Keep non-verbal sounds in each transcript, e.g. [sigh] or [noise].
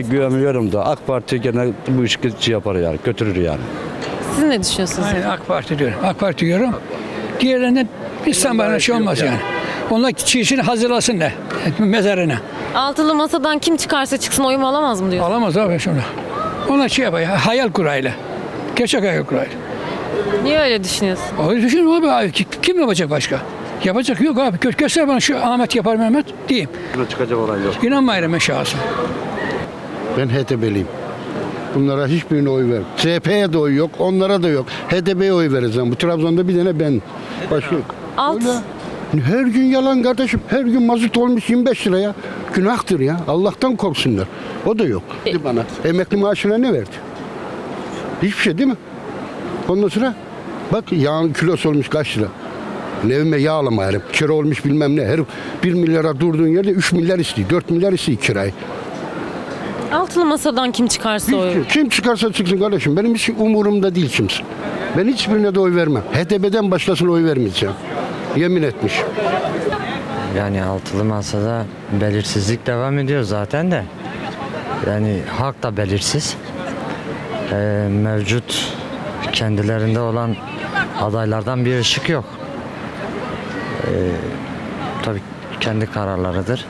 Güvenmiyorum da AK Parti gene bu işi yapar yani götürür yani. Siz ne düşünüyorsunuz? Aynen AK Parti diyorum. AK Parti diyorum. Diğerlerinden İstanbul'a şey olmaz yani. Onlar çiğsini hazırlasınlar mezarına. Altılı masadan kim çıkarsa çıksın oyumu alamaz mı diyor. Alamaz abi şunu. Ona şey yapıyor. Hayal kurayla. Gerçek hayal kurayla. Niye öyle düşünüyorsun? O düşün abi, abi ki- kim yapacak başka? Yapacak yok abi. Gö- göster bana şu Ahmet yapar Mehmet diyeyim. Buna çıkacak olan yok. İnanmayırım ben şahsım. Ben HDP'liyim. Bunlara hiçbirine oy ver. CHP'ye de oy yok, onlara da yok. HDP'ye oy vereceğim. Bu Trabzon'da bir tane ben. Başka yok. Alt, Her gün yalan kardeşim. Her gün mazot olmuş 25 liraya. Günahtır ya. Allah'tan korksunlar. O da yok. Dedi bana. Emekli maaşına ne verdi? Hiçbir şey değil mi? Ondan sonra bak yağın kilosu olmuş kaç lira? Evime yağ alamayalım. Kira olmuş bilmem ne. Her 1 milyara durduğun yerde 3 milyar istiyor. 4 milyar istiyor kirayı. Altılı masadan kim çıkarsa oy. Kim, kim çıkarsa çıksın kardeşim. Benim hiç umurumda değil kimse. Ben hiçbirine de oy vermem. HDP'den başkasına oy vermeyeceğim. Yemin etmiş. Yani altılı masada belirsizlik devam ediyor zaten de. Yani halk da belirsiz. Ee, mevcut kendilerinde olan adaylardan bir ışık yok. Ee, tabii kendi kararlarıdır.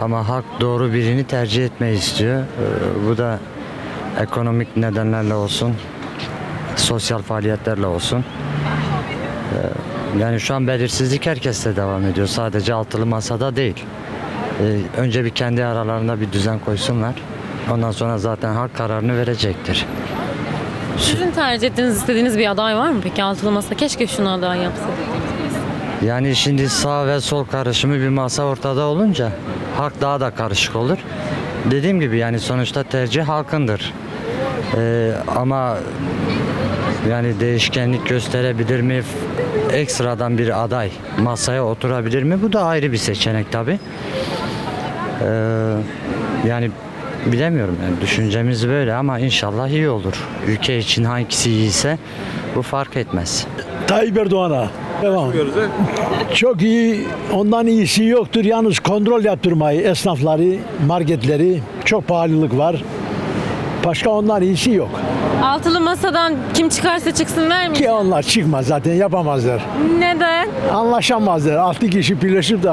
Ama halk doğru birini tercih etmeyi istiyor. Ee, bu da ekonomik nedenlerle olsun, sosyal faaliyetlerle olsun. Yani şu an belirsizlik herkeste devam ediyor. Sadece altılı masada değil. Ee, önce bir kendi aralarında bir düzen koysunlar. Ondan sonra zaten halk kararını verecektir. Sizin tercih ettiğiniz, istediğiniz bir aday var mı peki altılı masa? Keşke şunu aday yapsa. Yani şimdi sağ ve sol karışımı bir masa ortada olunca halk daha da karışık olur. Dediğim gibi yani sonuçta tercih halkındır. Ee, ama yani değişkenlik gösterebilir mi? Ekstradan bir aday masaya oturabilir mi? Bu da ayrı bir seçenek tabii. Ee, yani bilemiyorum yani düşüncemiz böyle ama inşallah iyi olur. Ülke için hangisi iyiyse bu fark etmez. Tayyip Erdoğan'a. Devam. Çok iyi, ondan iyisi yoktur. Yalnız kontrol yaptırmayı, esnafları, marketleri, çok pahalılık var. Başka ondan iyisi yok. Altılı masadan kim çıkarsa çıksın Ki vermeyin. onlar çıkmaz zaten yapamazlar. Neden? Anlaşamazlar. Altı kişi birleşip de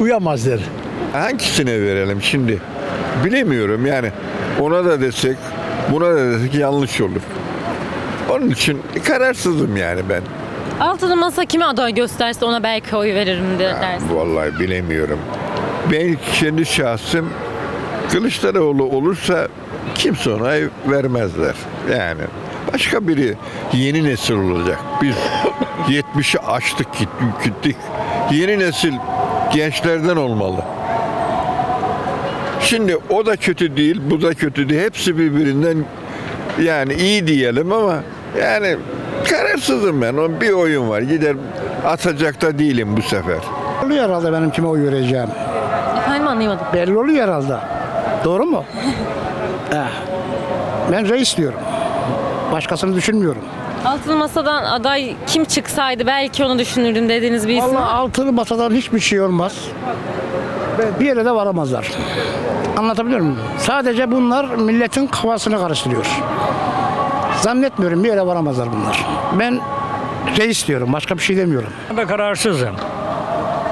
uyamazlar. Hangisine verelim şimdi? Bilemiyorum yani. Ona da desek, buna da desek yanlış olur. Onun için kararsızım yani ben. Altılı masa kime aday gösterse ona belki oy veririm de dersin. Vallahi bilemiyorum. Ben kendi şahsım Kılıçdaroğlu olursa kimse ona vermezler. Yani başka biri yeni nesil olacak. Biz [laughs] 70'i aştık gittik, gittik. Yeni nesil gençlerden olmalı. Şimdi o da kötü değil, bu da kötü değil. Hepsi birbirinden yani iyi diyelim ama yani kararsızım ben. O bir oyun var. Gider atacak da değilim bu sefer. Oluyor herhalde benim kime oy vereceğim. Efendim anlayamadım. Belli oluyor herhalde. Doğru mu? [laughs] Eh. Ben reis diyorum. Başkasını düşünmüyorum. Altılı masadan aday kim çıksaydı belki onu düşünürdüm dediğiniz bir isim Allah var. altılı masadan hiçbir şey olmaz. Bir yere de varamazlar. Anlatabiliyor muyum? Sadece bunlar milletin kafasını karıştırıyor. Zannetmiyorum bir yere varamazlar bunlar. Ben reis diyorum. Başka bir şey demiyorum. Ben de kararsızım.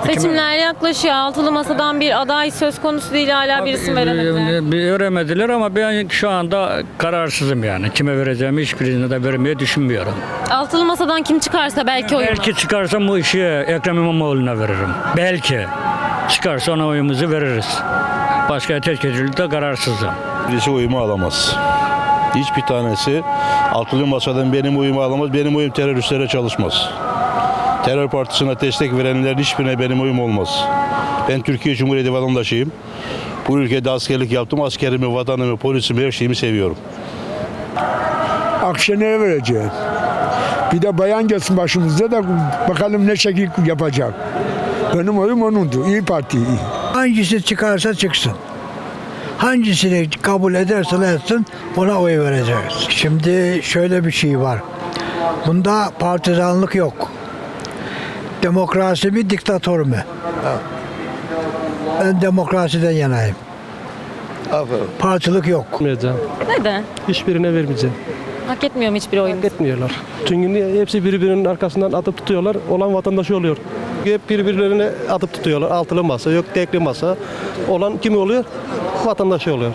Seçimler yaklaşıyor. Altılı masadan bir aday söz konusu değil hala bir isim veremediler. Bir veremediler ama ben şu anda kararsızım yani. Kime vereceğimi hiçbirine de vermeyi düşünmüyorum. Altılı masadan kim çıkarsa belki oy Belki çıkarsam bu işi Ekrem İmamoğlu'na veririm. Belki. Çıkarsa ona oyumuzu veririz. Başka tek de kararsızım. Birisi uyumu alamaz. Hiçbir tanesi altılı masadan benim uyumu alamaz. Benim uyum teröristlere çalışmaz. Terör partisine destek verenlerin hiçbirine benim uyum olmaz. Ben Türkiye Cumhuriyeti vatandaşıyım. Bu ülkede askerlik yaptım. Askerimi, vatanımı, polisimi, her şeyimi seviyorum. Akşener'e vereceğiz. Bir de bayan gelsin başımızda da bakalım ne şekil yapacak. Benim oyum onundu. İyi Parti. Hangisi çıkarsa çıksın. Hangisini kabul ederse etsin ona oy vereceğiz. Şimdi şöyle bir şey var. Bunda partizanlık yok. Demokrasi mi diktatör mü? Ben demokrasiden yanayım. Partilik yok. Vermeyeceğim. Neden? Hiçbirine vermeyeceğim. Hak etmiyor mu hiçbir oyun? Etmiyorlar. Çünkü hepsi birbirinin arkasından atıp tutuyorlar. Olan vatandaşı oluyor. Hep birbirlerine atıp tutuyorlar. Altılı masa, yok tekli masa. Olan kimi oluyor? Vatandaşı oluyor.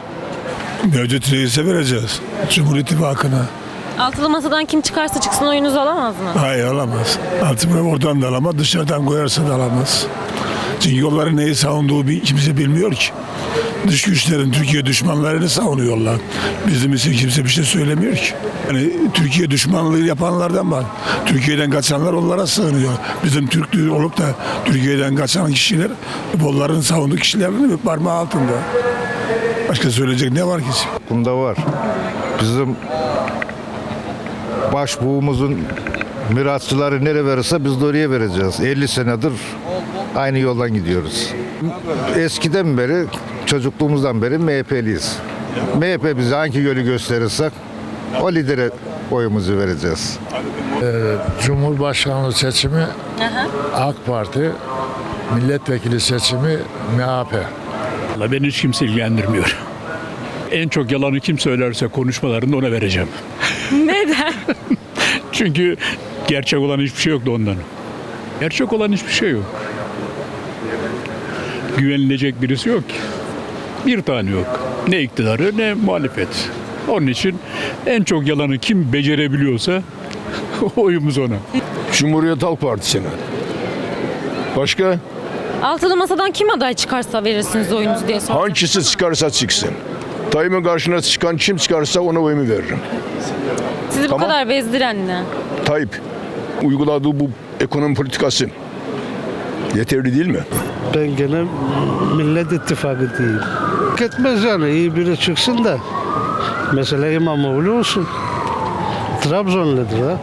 Mevcut reise vereceğiz. Cumhur İttifakı'na. Altılı masadan kim çıkarsa çıksın oyunuzu alamaz mı? Hayır alamaz. Altı oradan da alamaz, dışarıdan koyarsa da alamaz. Çünkü yolları neyi savunduğu bir, kimse bilmiyor ki. Dış güçlerin Türkiye düşmanlarını savunuyorlar. Bizim için kimse bir şey söylemiyor ki. Yani Türkiye düşmanlığı yapanlardan var. Türkiye'den kaçanlar onlara sığınıyor. Bizim Türk olup da Türkiye'den kaçan kişiler onların savunduğu kişilerin parmağı altında. Başka söyleyecek ne var ki? Bunda var. Bizim başbuğumuzun mirasçıları nereye verirse biz de oraya vereceğiz. 50 senedir aynı yoldan gidiyoruz. Eskiden beri, çocukluğumuzdan beri MHP'liyiz. MHP bize hangi yolu gösterirse o lidere oyumuzu vereceğiz. Cumhurbaşkanlığı seçimi AK Parti, milletvekili seçimi MHP. Valla beni hiç kimse ilgilendirmiyor. En çok yalanı kim söylerse konuşmalarında ona vereceğim. [laughs] Neden? [laughs] Çünkü gerçek olan hiçbir şey yoktu ondan. Gerçek olan hiçbir şey yok. Güvenilecek birisi yok ki. Bir tane yok. Ne iktidarı ne muhalefet. Onun için en çok yalanı kim becerebiliyorsa [laughs] oyumuz ona. Cumhuriyet Halk Partisi'ne. Başka? Altılı masadan kim aday çıkarsa verirsiniz oyunuzu diye sordum. Hangisi çıkarsa çıksın. Tayyip'in karşına çıkan kim çıkarsa ona oyumu veririm. Sizi bu Tamam. kadar bezdiren ne? Tayyip uyguladığı bu ekonomi politikası yeterli değil mi? Ben gene Millet İttifakı. Hak etmez yani iyi biri çıksın da. Mesela İmamoğlu olsun. Trabzonludur ha.